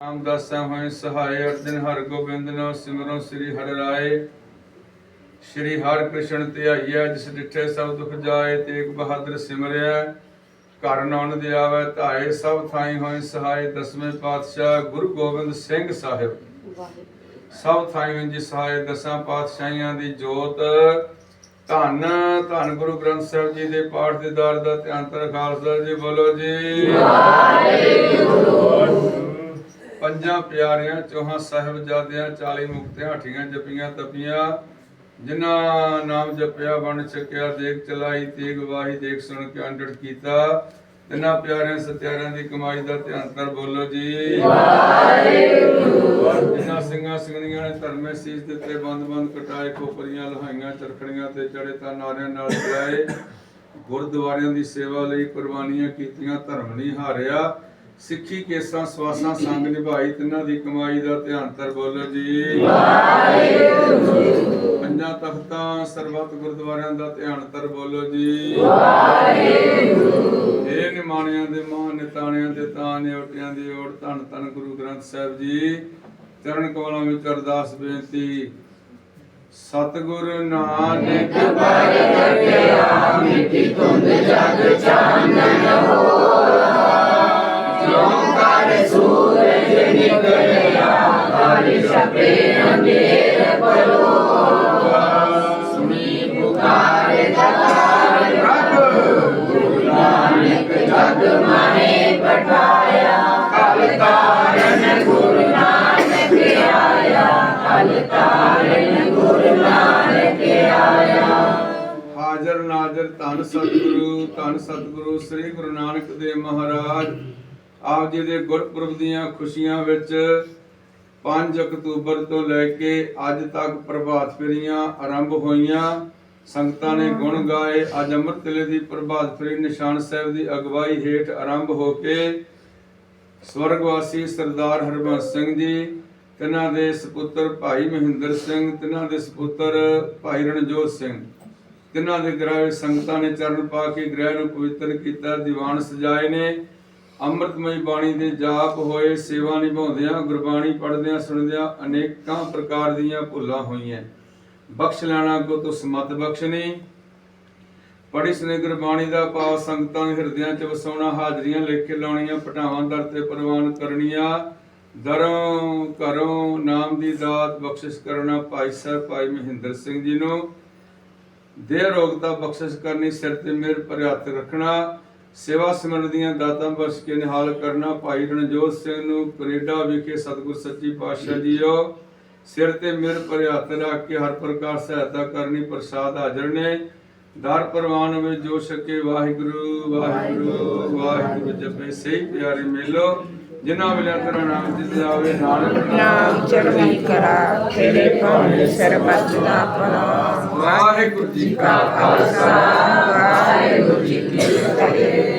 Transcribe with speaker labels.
Speaker 1: ਰਾਮਦਾਸ ਹੋਇ ਸਹਾਇ ਅਰਜਨ ਹਰ ਗੋਬਿੰਦ ਨੋ ਸਿਮਰੋ ਸ੍ਰੀ ਹਰਿ ਰਾਏ। ਸ੍ਰੀ ਹਰਿ ਕ੍ਰਿਸ਼ਨ ਧਿਆਈਐ, ਜਿਸ ਡਿਠੇ ਸਭ ਦੁਖ ਜਾਏ ਤੇਗ ਬਹਾਦਰ ਸਿਮਰਿਆ ਘਰ ਨੌਨ ਦੇ ਆਵੈ, ਧਾਏ ਸਭ ਥਾਈ ਹੋਇ ਸਹਾਇ। ਦਸਵੇਂ ਪਾਤਸ਼ਾਹ ਗੁਰੂ ਗੋਬਿੰਦ ਸਿੰਘ ਸਾਹਿਬ। ਸਭ ਥਾਈ ਹੋਇ ਜੀ ਸਹਾਇ, ਦਸਾਂ ਪਾਤਸ਼ਾਹੀਆਂ ਦੀ ਜੋਤ। ਧੰਨ ਧੰਨ ਗੁਰੂ ਗ੍ਰੰਥ ਸਾਹਿਬ ਜੀ ਦੇ ਪਾਠ ਦੇ ਦਰ ਦਾ ਧਿਆਨ ਤਰ ਖਾਲਸਾ ਜੀ ਬੋਲੋ ਜੀ। ਪੰਜਾਂ ਪਿਆਰਿਆਂ ਚੌਹਾਂ ਸਾਹਿਬਜ਼ਾਦਿਆਂ 40 ਮੁਕਤਿਆਂ ਹੱਠੀਆਂ ਜਪੀਆਂ ਤਪੀਆਂ ਜਿਨ੍ਹਾਂ ਨਾਮ ਜਪਿਆ ਬਣ ਚੱਕਿਆ ਦੇਖ ਚਲਾਈ ਤੇਗ ਵਾਹੀ ਦੇਖ ਸੁਣ ਕੇ ਅੰਡੜ ਕੀਤਾ। ਤਿੰਨਾਂ ਪਿਆਰਿਆਂ ਸਤਿਆਰਿਆਂ ਦੀ ਕਮਾਈ ਦਾ ਧਿਆਨ ਕਰ ਬੋਲੋ ਜੀ। ਵਾਹਿਗੁਰੂ। ਜਿਨ੍ਹਾਂ ਸਿੰਘਾਂ ਸਿੰਘਣੀਆਂ ਨੇ ਧਰਮੇ ਸੀਸ ਦਿੱਤੇ ਬੰਦ ਬੰਦ ਕਟਾਏ ਖੋਪਰੀਆਂ ਲਹਾਈਆਂ ਚਰਖੜੀਆਂ ਤੇ ਚੜੇ ਤਾਂ ਨਾਰਿਆਂ ਨਾਲ ਚਲਾਏ ਗੁਰਦੁਆਰਿਆਂ ਦੀ ਸੇਵਾ ਲਈ ਕੁਰਬਾਨੀਆਂ ਕੀਤੀਆਂ ਧਰਮ ਨਹੀਂ ਹਾਰਿਆ। ਸਿੱਖੀ ਕੇਸਾਂ ਸਵਾਸਾਂ ਸੰਗ ਨਿਭਾਈ ਤਿੰਨਾਂ ਦੀ ਕਮਾਈ ਦਾ ਧਿਆਨ ਤਰ ਬੋਲੋ ਜੀ। ਵਾਹਿਗੁਰੂ। ਪੰਜਾਂ ਤਖਤਾਂ ਸਰਬੱਤ ਗੁਰਦੁਆਰਿਆਂ ਦਾ ਧਿਆਨ ਤਰ ਬੋਲੋ ਜੀ। ਵਾਹਿਗੁਰੂ। ਇਹ ਨਿਮਾਣਿਆਂ ਦੇ ਮਾਂ ਨਿਤਾਣਿਆਂ ਦੇ ਤਾਂ ਨਿਉਟਿਆਂ ਦੀ ਓਟ ਧੰਨ ਧੰਨ ਗੁਰੂ ਗ੍ਰੰਥ ਸਾਹਿਬ ਜੀ। ਚਰਨ ਕਮਲਾਂ ਵਿੱਚ ਅਰਦਾਸ ਬੇਨਤੀ ਸਤਿਗੁਰ ਨਾਨਕ ਹਾਜ਼ਰ ਨਾਜ਼ਰ, ਧੰਨ ਸਤਿਗੁਰੂ ਧੰਨ ਸਤਿਗੁਰੂ ਸ੍ਰੀ ਗੁਰੂ ਨਾਨਕ ਦੇਵ ਮਹਾਰਾਜ। ਆਪ ਜੀ ਦੇ ਗੁਰਪੁਰਬ ਦੀਆਂ ਖੁਸ਼ੀਆਂ ਵਿੱਚ 5 ਅਕਤੂਬਰ ਤੋਂ ਲੈ ਕੇ ਅੱਜ ਤੱਕ ਪ੍ਰਭਾਤ ਫੇਰੀਆਂ ਆਰੰਭ ਹੋਈਆਂ। ਸੰਗਤਾਂ ਨੇ ਗੁਣ ਗਾਏ। ਅੱਜ ਅੰਮ੍ਰਿਤ ਵੇਲੇ ਦੀ ਪ੍ਰਭਾਤ ਫੇਰੀ ਨਿਸ਼ਾਨ ਸਾਹਿਬ ਦੀ ਅਗਵਾਈ ਹੇਠ ਆਰੰਭ ਹੋ ਕੇ ਸਵਰਗਵਾਸੀ ਸਰਦਾਰ ਹਰਬੰਸ ਸਿੰਘ ਜੀ, ਤਿਨਾਂ ਦੇ ਸੁਪੁੱਤਰ ਭਾਈ ਮਹਿੰਦਰ ਸਿੰਘ, ਤਿਨਾਂ ਦੇ ਸੁਪੁੱਤਰ ਭਾਈ ਰਣਜੋਤ ਸਿੰਘ। ਤਿੰਨਾਂ ਦੇ ਗ੍ਰਹਿ ਵਿੱਚ ਸੰਗਤਾਂ ਨੇ ਚਰਨ ਪਾ ਕੇ ਗ੍ਰਹਿ ਨੂੰ ਪਵਿੱਤਰ ਕੀਤਾ, ਦੀਵਾਨ ਸਜਾਏ ਨੇ। ਅੰਮ੍ਰਿਤਮਈ ਬਾਣੀ ਦੇ ਜਾਪ ਹੋਏ, ਸੇਵਾ ਨਿਭਾਉਂਦਿਆਂ, ਗੁਰਬਾਣੀ ਪੜ੍ਹਦਿਆਂ, ਸੁਣਦਿਆਂ ਅਨੇਕਾਂ ਪ੍ਰਕਾਰ ਦੀਆਂ ਭੁੱਲਾਂ ਹੋਈਆਂ। ਬਖਸ਼ ਲੈਣਾ ਕੋ ਤੋ ਸਮਤ ਬਖਸ਼ਣੀ। ਪੜੀ ਸਨੇ ਗੁਰਬਾਣੀ ਦਾ ਭਾਵ ਸੰਗਤਾਂ ਦੇ ਹਿਰਦਿਆਂ 'ਚ ਵਸਾਉਣਾ, ਹਾਜ਼ਰੀਆਂ ਲਿਖ ਕੇ ਲਾਉਣੀਆਂ, ਪਟਾਵਾਂ ਦਰ ਤੇ ਪ੍ਰਵਾਨ ਕਰਨੀਆਂ। ਦਰੋਂ ਘਰੋਂ ਨਾਮ ਦੀ ਦਾਤ ਬਖਸ਼ਿਸ਼ ਕਰਨਾ, ਭਾਈ ਸਾਹਿਬ, ਭਾਈ ਮਹਿੰਦਰ ਸਿੰਘ ਜੀ ਨੂੰ। ਦੇਹ ਰੋਗਤਾ ਬਖਸ਼ਿਸ਼ ਕਰਨੀ, ਸਿਰ ਤੇ ਮਿਹਰ ਭਰੇ ਹੱਥ ਰੱਖਣਾ, ਸੇਵਾ ਸਿਮਰਨ ਦੀਆਂ ਦਾਤਾਂ ਬਖਸ਼ ਕੇ ਨਿਹਾਲ ਕਰਨਾ, ਭਾਈ ਰਣਜੋਤ ਸਿੰਘ ਨੂੰ ਕੈਨੇਡਾ ਵਿਖੇ ਸਤਿਗੁਰ ਸੱਚੀ ਪਾਤਸ਼ਾਹ ਜੀਓ। ਸਿਰ ਤੇ ਮਿਹਰ ਭਰੇ ਹੱਥ ਰੱਖ ਕੇ ਹਰ ਪ੍ਰਕਾਰ ਸਹਾਇਤਾ ਕਰਨੀ, ਪ੍ਰਸਾਦ ਹਾਜ਼ਰ ਨੇ ਦਰ ਪਰਵਾਨ ਵਿੱਚ ਜੋ ਸਕੇ ਵਾਹਿਗੁਰੂ ਵਾਹਿਗੁਰੂ ਵਾਹਿਗੁਰੂ ਜਪੇ। ਸਹੀ ਪਿਆਰੇ ਮੇਲੋ। ਜਿਨ੍ਹਾਂ ਵੇਲੇ ਤੇਰਾ ਨਾਮ ਜਿਸਦਾ ਹੋਵੇ ਨਾਨਕ
Speaker 2: ਨਾਮ ਚੜ੍ਹਦੀ ਕਲਾ ਤੇਰੇ ਭਾਣੇ ਸਰਬੱਤ ਦਾ ਭਲਾ।
Speaker 1: ਵਾਹਿਗੁਰੂ ਜੀ ਕਾ ਖਾਲਸਾ। ਵਾਹਿਗੁਰੂ ਜੀ ਕੀ ਫਤਿਹ।